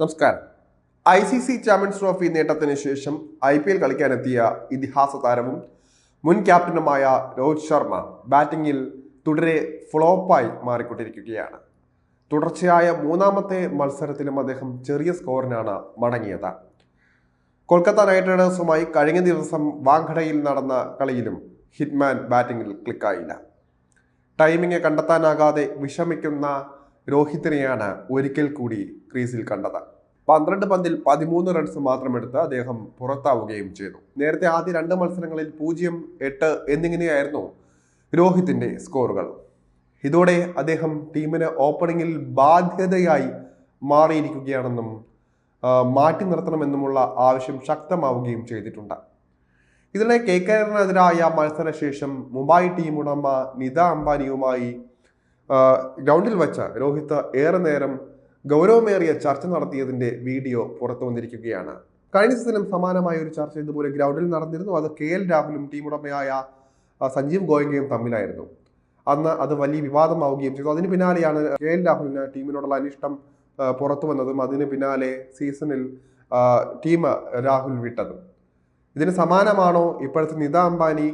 നമസ്കാരം. I C C champions trophy നേട്ടത്തിന് ശേഷം ഐ പി എൽ കളിക്കാനെത്തിയ ഇതിഹാസ താരവും മുൻ ക്യാപ്റ്റനുമായ രോഹിത് ശർമ്മ ബാറ്റിംഗിൽ തുടരെ ഫ്ലോപ്പായി മാറിക്കൊണ്ടിരിക്കുകയാണ്. തുടർച്ചയായ മൂന്നാമത്തെ മത്സരത്തിലും അദ്ദേഹം ചെറിയ സ്കോറിനാണ് മടങ്ങിയത്. കൊൽക്കത്ത നൈറ്റ് റൈഡേഴ്സുമായി കഴിഞ്ഞ ദിവസം വാങ്കടയിൽ നടന്ന കളിയിലും ഹിറ്റ്മാൻ ബാറ്റിംഗിൽ ക്ലിക്കായില്ല. ടൈമിംഗ് കണ്ടെത്താനാകാതെ വിഷമിക്കുന്ന രോഹിത്തിനെയാണ് ഒരിക്കൽ കൂടി ക്രീസിൽ കണ്ടത്. പന്ത്രണ്ട് പന്തിൽ പതിമൂന്ന് റൺസ് മാത്രമെടുത്ത് അദ്ദേഹം പുറത്താവുകയും ചെയ്തു. നേരത്തെ ആദ്യ രണ്ട് മത്സരങ്ങളിൽ പൂജ്യം എട്ട് എന്നിങ്ങനെയായിരുന്നു രോഹിത്തിന്റെ സ്കോറുകൾ ഇതോടെ അദ്ദേഹം ടീമിന് ഓപ്പണിങ്ങിൽ ബാധ്യതയായി മാറിയിരിക്കുകയാണെന്നും മാറ്റി നിർത്തണമെന്നുമുള്ള ആവശ്യം ശക്തമാവുകയും ചെയ്തിട്ടുണ്ട്. ഇതിനെ കെ കെയറിനെതിരായ മത്സരശേഷം മുംബൈ ടീം ഉടമ നിത അംബാനിയുമായി ഗ്രൗണ്ടിൽ വച്ച രോഹിത് ഏറെ നേരം ഗൗരവമേറിയ ചർച്ച നടത്തിയതിന്റെ വീഡിയോ പുറത്തു വന്നിരിക്കുകയാണ്. കഴിഞ്ഞ സീസണിലും സമാനമായ ഒരു ചർച്ച ഇതുപോലെ ഗ്രൗണ്ടിൽ നടന്നിരുന്നു. അത് കെ എൽ രാഹുലും ടീമുടമയായ സഞ്ജീവ് ഗോയങ്കയും തമ്മിലായിരുന്നു. അന്ന് അത് വലിയ വിവാദമാവുകയും ചെയ്തു. അതിന് പിന്നാലെയാണ് കെ എൽ രാഹുലിന് ടീമിനോടുള്ള അനിഷ്ടം പുറത്തു വന്നതും അതിന് പിന്നാലെ സീസണിൽ ടീം രാഹുൽ വിട്ടതും. ഇതിന് സമാനമാണോ ഇപ്പോഴത്തെ നിത അംബാനി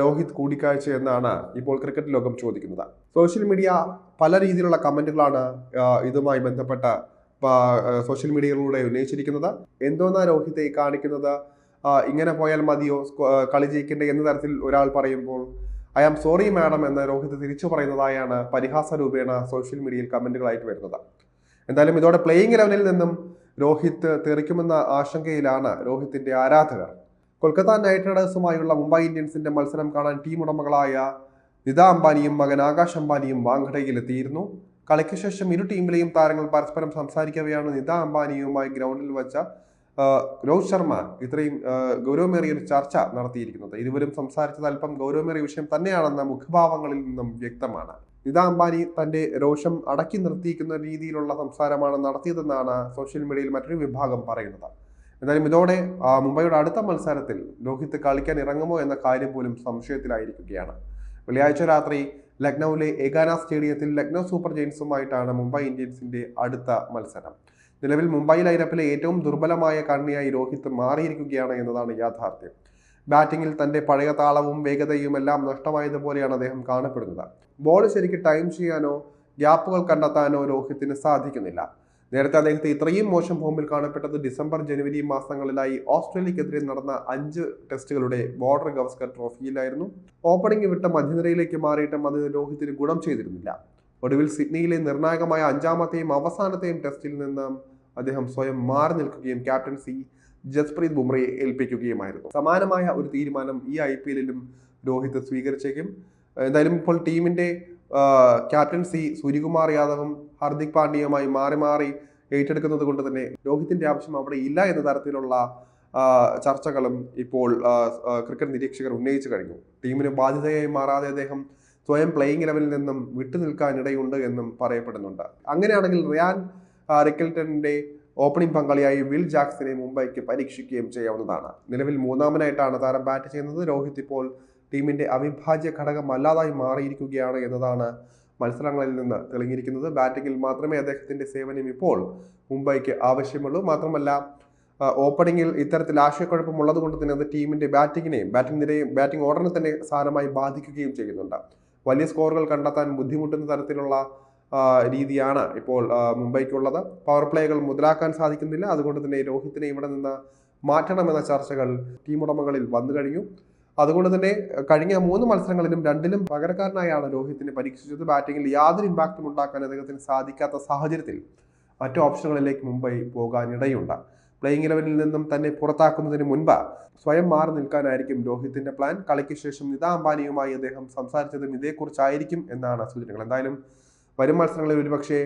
രോഹിത് കൂടിക്കാഴ്ച എന്നാണ് ഇപ്പോൾ ക്രിക്കറ്റ് ലോകം ചോദിക്കുന്നത്. സോഷ്യൽ മീഡിയ പല രീതിയിലുള്ള കമന്റുകളാണ് ഇതുമായി ബന്ധപ്പെട്ട സോഷ്യൽ മീഡിയകളിലൂടെ ഉന്നയിച്ചിരിക്കുന്നത്. എന്തോന്നാ രോഹിത്തെ കാണിക്കുന്നത്? ഇങ്ങനെ പോയാൽ മതിയോ? കളി ജയിക്കണ്ടേ എന്ന തരത്തിൽ ഒരാൾ പറയുമ്പോൾ ഐ ആം സോറി മാഡം എന്ന് രോഹിത് തിരിച്ചു പറയുന്നതായാണ് പരിഹാസ രൂപേണ സോഷ്യൽ മീഡിയയിൽ കമന്റുകളായിട്ട് വരുന്നത്. എന്തായാലും ഇതോടെ പ്ലേയിങ് ലെവലിൽ നിന്നും രോഹിത് തെറിക്കുമെന്ന ആശങ്കയിലാണ് രോഹിത്തിന്റെ ആരാധകർ. കൊൽക്കത്ത നൈറ്റ് റൈഡേഴ്സുമായുള്ള മുംബൈ ഇന്ത്യൻസിന്റെ മത്സരം കാണാൻ ടീം ഉടമകളായ നിത അംബാനിയും മകൻ ആകാശ് അംബാനിയും വാങ്കഡയിലെത്തിയിരുന്നു കളിക്ക് ശേഷം ഇരു ടീമിലെയും താരങ്ങൾ പരസ്പരം സംസാരിക്കവെയാണ് നിത അംബാനിയുമായി ഗ്രൗണ്ടിൽ വച്ച രോഹിത് ശർമ്മ ഇത്രയും ഗൗരവമേറിയ ഒരു ചർച്ച നടത്തിയിരിക്കുന്നത്. ഇരുവരും സംസാരിച്ചത് അല്പം ഗൗരവമേറിയ വിഷയം തന്നെയാണെന്ന മുഖഭാവങ്ങളിൽ നിന്നും വ്യക്തമാണ്. നിത അംബാനി തന്റെ രോഷം അടക്കി നിർത്തിയിരിക്കുന്ന രീതിയിലുള്ള സംസാരമാണ് നടത്തിയതെന്നാണ് സോഷ്യൽ മീഡിയയിൽ മറ്റൊരു വിഭാഗം പറയുന്നത്. എന്തായാലും ഇതോടെ മുംബൈയുടെ അടുത്ത മത്സരത്തിൽ രോഹിത് കളിക്കാൻ ഇറങ്ങുമോ എന്ന കാര്യം പോലും സംശയത്തിലായിരിക്കുകയാണ്. വെള്ളിയാഴ്ച രാത്രി ലക്നൌവിലെ ഏകാന സ്റ്റേഡിയത്തിൽ ലക്നൗ സൂപ്പർ ജയിൻസുമായിട്ടാണ് മുംബൈ ഇന്ത്യൻസിന്റെ അടുത്ത മത്സരം. നിലവിൽ മുംബൈ ലൈനപ്പിലെ ഏറ്റവും ദുർബലമായ കണ്ണിയായി രോഹിത് മാറിയിരിക്കുകയാണ് എന്നതാണ് യാഥാർത്ഥ്യം. ബാറ്റിംഗിൽ തന്റെ പഴയ താളവും വേഗതയും എല്ലാം നഷ്ടമായതുപോലെയാണ് അദ്ദേഹം കാണപ്പെടുന്നത്. ബോൾ ശരിക്ക് ടൈം ചെയ്യാനോ ഗ്യാപ്പുകൾ കണ്ടെത്താനോ രോഹിത്തിന് സാധിക്കുന്നില്ല. നേരത്തെ അദ്ദേഹത്തെ ഇത്രയും മോശം ഫോമിൽ കാണപ്പെട്ടത് ഡിസംബർ ജനുവരി മാസങ്ങളിലായി ഓസ്ട്രേലിയക്കെതിരെ നടന്ന അഞ്ച് ടെസ്റ്റുകളുടെ ബോർഡർ ഗവസ്കർ ട്രോഫിയിലായിരുന്നു. ഓപ്പണിംഗ് വിട്ട മധ്യനിരയിലേക്ക് മാറിയിട്ടും അത് രോഹിത്തിന് ഗുണം ചെയ്തിരുന്നില്ല. ഒടുവിൽ സിഡ്നിയിലെ നിർണായകമായ അഞ്ചാമത്തെയും അവസാനത്തെയും ടെസ്റ്റിൽ നിന്ന് അദ്ദേഹം സ്വയം മാറി നിൽക്കുകയും ക്യാപ്റ്റൻസി ജസ്പ്രീത് ബുംറയെ ഏൽപ്പിക്കുകയുമായിരുന്നു. സമാനമായ ഒരു തീരുമാനം ഈ ഐ പി എല്ലിലും രോഹിത് സ്വീകരിച്ചേക്കും. എന്തായാലും ഇപ്പോൾ ടീമിന്റെ ക്യാപ്റ്റൻസി സൂര്യകുമാർ യാദവും ഹാർദിക് പാണ്ഡ്യയുമായി മാറി മാറി ഏറ്റെടുക്കുന്നത് കൊണ്ട് തന്നെ രോഹിത്തിന്റെ ആവശ്യം അവിടെ ഇല്ല എന്ന തരത്തിലുള്ള ചർച്ചകളും ഇപ്പോൾ ക്രിക്കറ്റ് നിരീക്ഷകർ ഉന്നയിച്ചു കഴിഞ്ഞു. ടീമിന് ബാധ്യതയായി മാറാതെ അദ്ദേഹം സ്വയം പ്ലേയിങ് ലെവലിൽ നിന്നും വിട്ടുനിൽക്കാൻ ഇടയുണ്ട് എന്നും പറയപ്പെടുന്നുണ്ട്. അങ്ങനെയാണെങ്കിൽ റിയാൻ റിക്കൽട്ടന്റെ ഓപ്പണിംഗ് പങ്കാളിയായി വിൽ ജാക്സനെ മുംബൈക്ക് പരീക്ഷിക്കുകയും ചെയ്യാവുന്നതാണ്. നിലവിൽ മൂന്നാമനായിട്ടാണ് താരം ബാറ്റ് ചെയ്യുന്നത്. രോഹിത് ഇപ്പോൾ ടീമിന്റെ അവിഭാജ്യ ഘടകമല്ലാതായി മാറിയിരിക്കുകയാണ് എന്നതാണ് മത്സരങ്ങളിൽ നിന്ന് തെളിഞ്ഞിരിക്കുന്നത്. ബാറ്റിംഗിൽ മാത്രമേ അദ്ദേഹത്തിന്റെ സേവനം ഇപ്പോൾ മുംബൈക്ക് ആവശ്യമുള്ളൂ. മാത്രമല്ല ഓപ്പണിംഗിൽ ഇത്തരത്തിൽ ആശയക്കുഴപ്പമുള്ളത് കൊണ്ട് തന്നെ അത് ടീമിന്റെ ബാറ്റിങ്ങിനെയും ബാറ്റിംഗ് നിരയും ബാറ്റിംഗ് ഓർഡറിനെ തന്നെ സാരമായി ബാധിക്കുകയും ചെയ്യുന്നുണ്ട്. വലിയ സ്കോറുകൾ കണ്ടെത്താൻ ബുദ്ധിമുട്ടുന്ന തരത്തിലുള്ള രീതിയാണ് ഇപ്പോൾ മുംബൈക്കുള്ളത്. പവർ പ്ലേകൾ മുതലാക്കാൻ സാധിക്കുന്നില്ല. അതുകൊണ്ട് തന്നെ രോഹിത്തിനെ ഇവിടെ നിന്ന് മാറ്റണമെന്ന ചർച്ചകൾ ടീം ഉടമകളിൽ വന്നു കഴിഞ്ഞു. അതുകൊണ്ട് തന്നെ കഴിഞ്ഞ മൂന്ന് മത്സരങ്ങളിലും രണ്ടിലും പകരക്കാരനായാണ് രോഹിത്തിനെ പരീക്ഷിച്ചത്. ബാറ്റിംഗിൽ യാതൊരു ഇമ്പാക്റ്റും ഉണ്ടാക്കാൻ അദ്ദേഹത്തിന് സാധിക്കാത്ത സാഹചര്യത്തിൽ മറ്റു ഓപ്ഷനുകളിലേക്ക് മുംബൈ പോകാനിടയുണ്ട്. പ്ലേയിങ് ഇലവനിൽ നിന്നും തന്നെ പുറത്താക്കുന്നതിന് മുൻപ് സ്വയം മാറി നിൽക്കാനായിരിക്കും രോഹിത്തിന്റെ പ്ലാൻ കളിക്ക് ശേഷം നിത അംബാനിയുമായി അദ്ദേഹം സംസാരിച്ചതും ഇതേക്കുറിച്ചായിരിക്കും എന്നാണ് സൂചനകൾ. എന്തായാലും വരും മത്സരങ്ങളിൽ ഒരുപക്ഷെ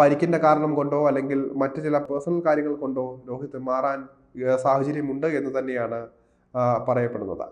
പരിക്കിന്റെ കാരണം കൊണ്ടോ അല്ലെങ്കിൽ മറ്റു ചില പേഴ്സണൽ കാര്യങ്ങൾ കൊണ്ടോ രോഹിത് മാറാൻ സാഹചര്യമുണ്ട് എന്ന് തന്നെയാണ് പറയപ്പെടുന്നത്.